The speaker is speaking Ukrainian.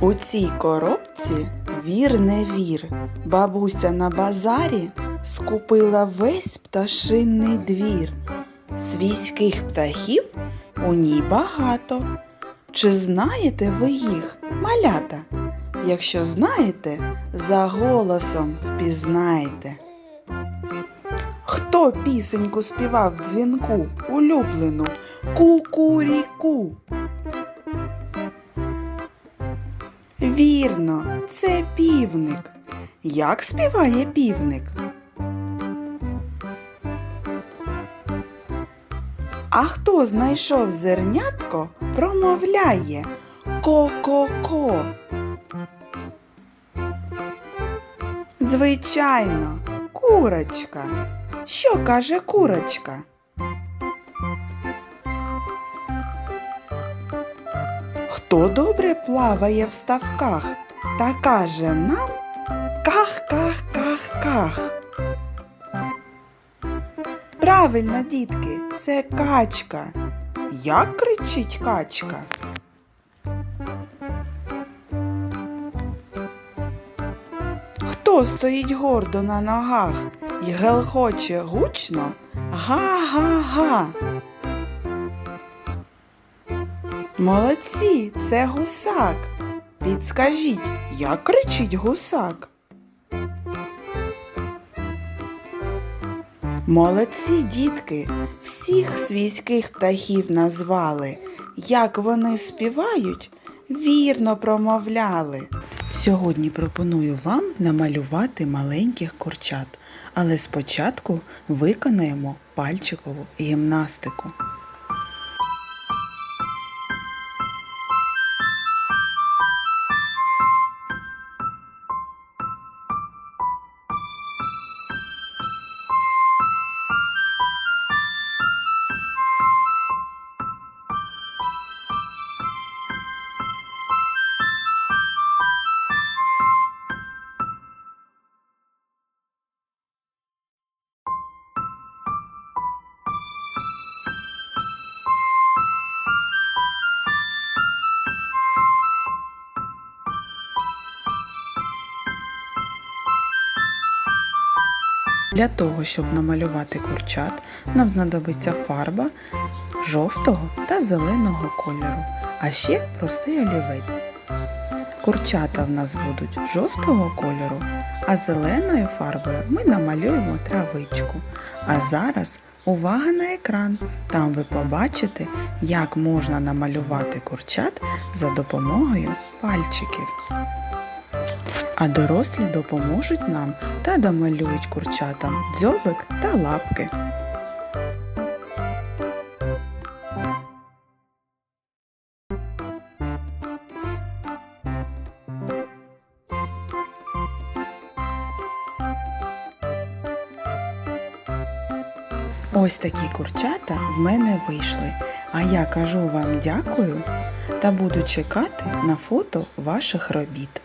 У цій коробці вір не вір. Бабуся на базарі скупила весь пташинний двір. Свійських птахів у ній багато. Чи знаєте ви їх, малята? Якщо знаєте, за голосом впізнаєте. Хто пісеньку співав дзвінку улюблену кукуріку? Вірно, це півник. Як співає півник? А хто знайшов зернятко, промовляє ко-ко-ко. Звичайно, курочка. Що каже курочка? Хто добре плаває в ставках та каже нам ках-ках-ках-ках. Правильно, дітки, це качка. Як кричить качка? Хто стоїть гордо на ногах і гелхоче гучно? Га-га-га. Молодці, це гусак. Підскажіть, як кричить гусак? Молодці, дітки, всіх свійських птахів назвали. Як вони співають, вірно промовляли. Сьогодні пропоную вам намалювати маленьких курчат, але спочатку виконаємо пальчикову гімнастику. Для того, щоб намалювати курчат, нам знадобиться фарба жовтого та зеленого кольору, а ще простий олівець. Курчата в нас будуть жовтого кольору, а зеленою фарбою ми намалюємо травичку. А зараз увага на екран! Там ви побачите, як можна намалювати курчат за допомогою пальчиків. А дорослі допоможуть нам та домалюють курчатам дзьобик та лапки. Ось такі курчата в мене вийшли. А я кажу вам дякую та буду чекати на фото ваших робіт.